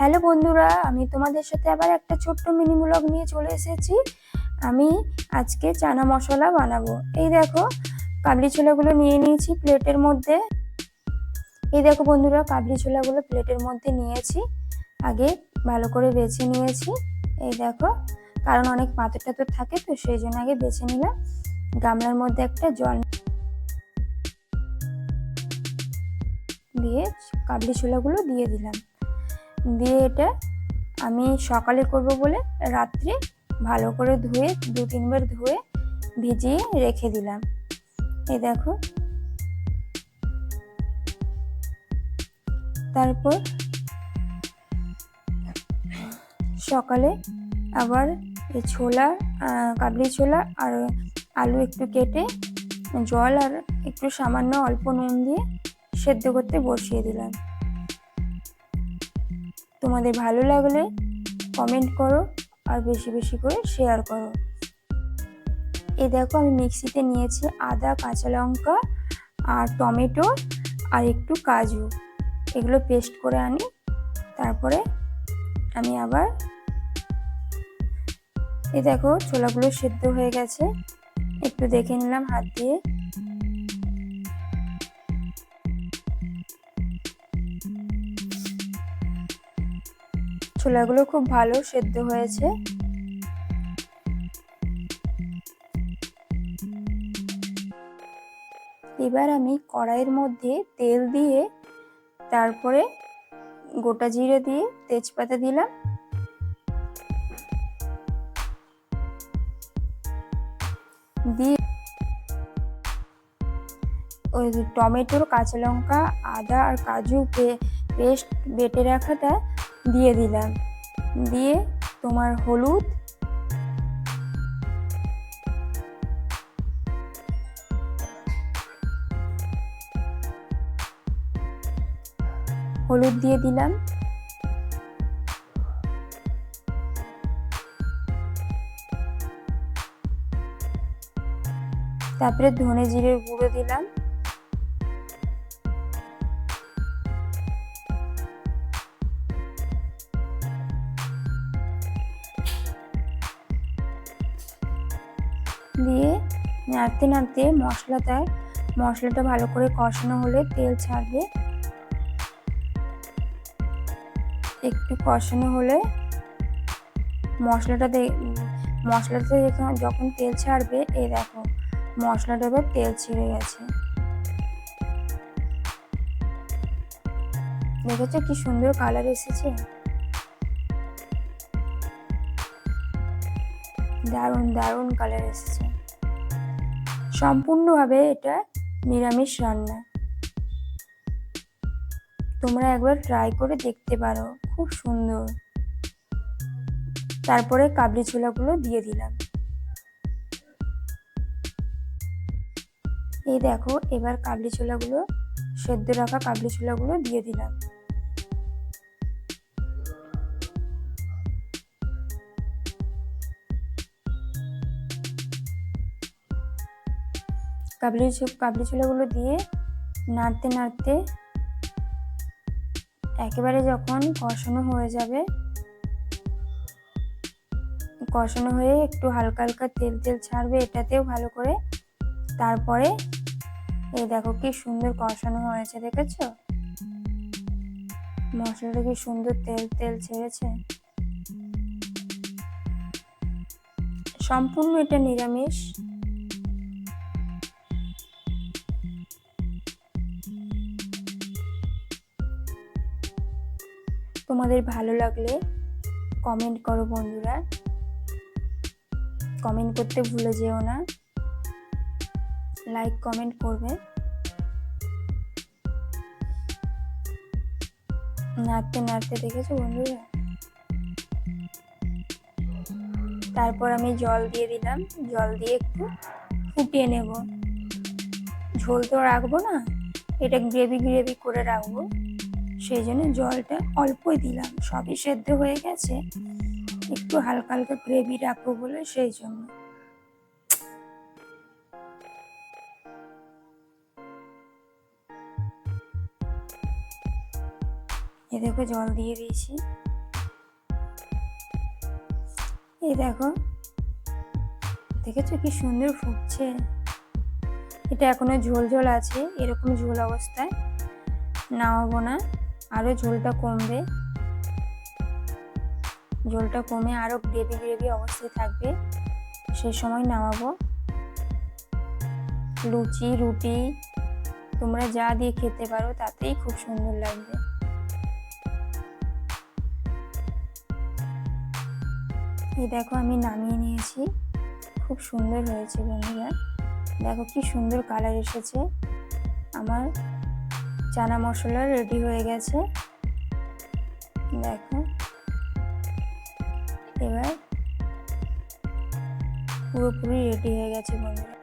Hello বন্ধুরা, আমি তোমাদের সাথে আবার একটা ছোট্ট মিনি ব্লগ নিয়ে চলে এসেছি। আমি আজকে চানা মশলা বানাবো। এই দেখো, কাবলি ছোলাগুলো নিয়ে নিয়েছি প্লেটের মধ্যে। এই দেখো বন্ধুরা, কাবলি ছোলাগুলো প্লেটের মধ্যে নিয়েছি। আগে ভালো করে বেছে নিয়েছি। এই দেখো, কারণ অনেক পাথর টাথর থাকে তো, সেই জন্য আগে বেছে নিলাম। গামলার মধ্যে একটা জল দিয়ে কাবলি ছোলাগুলো দিয়ে দিলাম। দিয়ে এটা আমি সকালে করব বলে রাত্রে ভালো করে ধুয়ে দু তিনবার ধুয়ে ভিজিয়ে রেখে দিলাম। এই দেখো। তারপর সকালে আবার ছোলা কাবলি ছোলা আর আলু একটু কেটে জল আর একটু সামান্য অল্প নুন দিয়ে সেদ্ধ করতে বসিয়ে দিলাম। তোমাদের ভালো লাগলে কমেন্ট করো আর বেশি বেশি করে শেয়ার করো। এ দেখো আমি মিক্সিতে নিয়েছি আদা, কাঁচা লঙ্কা আর টমেটো আর একটু কাজু। এগুলো পেস্ট করে আনি, তারপরে আমি আবার এ দেখো ছোলাগুলো সেদ্ধ হয়ে গেছে। একটু দেখে নিলাম হাত দিয়ে। ছোলাগুলো খুব ভালো সেদ্ধ হয়েছে। এবার আমি কড়াইয়ের মধ্যে তেল দিয়ে, তারপরে গোটা জিরে দিয়ে তেজপাতা দিলাম। দিয়ে ওই টমেটোর কাঁচা লঙ্কা, আদা আর কাজু পেস্ট বেটে রাখাটা দিয়ে দিলাম। দিয়ে তোমার হলুদ হলুদ দিয়ে দিলাম। তারপরে ধনে জিরের গুঁড়ো দিলাম। দিয়ে নাড়তে নাড়তে মশলাটায় মশলাটা ভালো করে কষানো হলে তেল ছাড়বে। একটু কষানো হলে মশলাটা যখন যখন তেল ছাড়বে, এই দেখো মশলাটা এবার তেল ছিঁড়ে গেছে। দেখেছ কি সুন্দর কালার এসেছে? দারুণ দারুণ কালার এসেছে। সম্পূর্ণভাবে এটা নিরামিষ রান্না। তোমরা একবার ট্রাই করে দেখতে পারো, খুব সুন্দর। তারপরে কাবলি ছোলাগুলো দিয়ে দিলাম। এই দেখো, এবার কাবলি ছোলাগুলো, সেদ্ধ রাখা কাবলি ছোলাগুলো দিয়ে দিলাম। কাবলি কাবলি ছোলাগুলো দিয়ে নাড়তে নাড়তে একেবারে যখন কষানো হয়ে যাবে, কষানো হয়ে একটু হালকা হালকা তেল তেল ছাড়বে এটাতেও ভালো করে। তারপরে এই দেখো কি সুন্দর কষানো হয়েছে, দেখেছ? মশলাটা কি সুন্দর তেল তেল ছেড়েছে। সম্পূর্ণ এটা নিরামিষ। তোমাদের ভালো লাগলে কমেন্ট করো বন্ধুরা। কমেন্ট করতে ভুলে যেও না। লাইক কমেন্ট করবে। নাড়তে নাড়তে দেখেছ বন্ধুরা? তারপর আমি জল দিয়ে দিলাম। জল দিয়ে একটু ফুটিয়ে নেব। ঝোল তো রাখব না, এটা গ্রেভি গ্রেভি করে রাখব। সেই জন্য জলটা অল্পই দিলাম। সবই সেদ্ধ হয়ে গেছে। একটু হালকা হালকা গ্রেভি রাখব বলে সেই জন্য। এ দেখো জল দিয়ে দিয়েছি। এই দেখো, দেখেছ কি সুন্দর ফুটছে? এটা এখনও ঝোল ঝোল আছে, এরকম ঝোল অবস্থায় নামাবো না। আরও ঝোলটা কমবে। ঝোলটা কমে আরও গ্রেভি গ্রেভি অবস্থায় থাকবে। সেই সময় নামাবো। লুচি, রুটি, তোমরা যা দিয়ে খেতে পারো তাতেই খুব সুন্দর লাগবে। এই দেখো আমি নামিয়ে নিয়েছি। খুব সুন্দর হয়েছে বন্ধুরা। দেখো কি সুন্দর কালার এসেছে। আমার চানা মশলা রেডি হয়ে গেছে। দেখো। এবার পুরোপুরি রেডি হয়ে গেছে বন্ধুরা।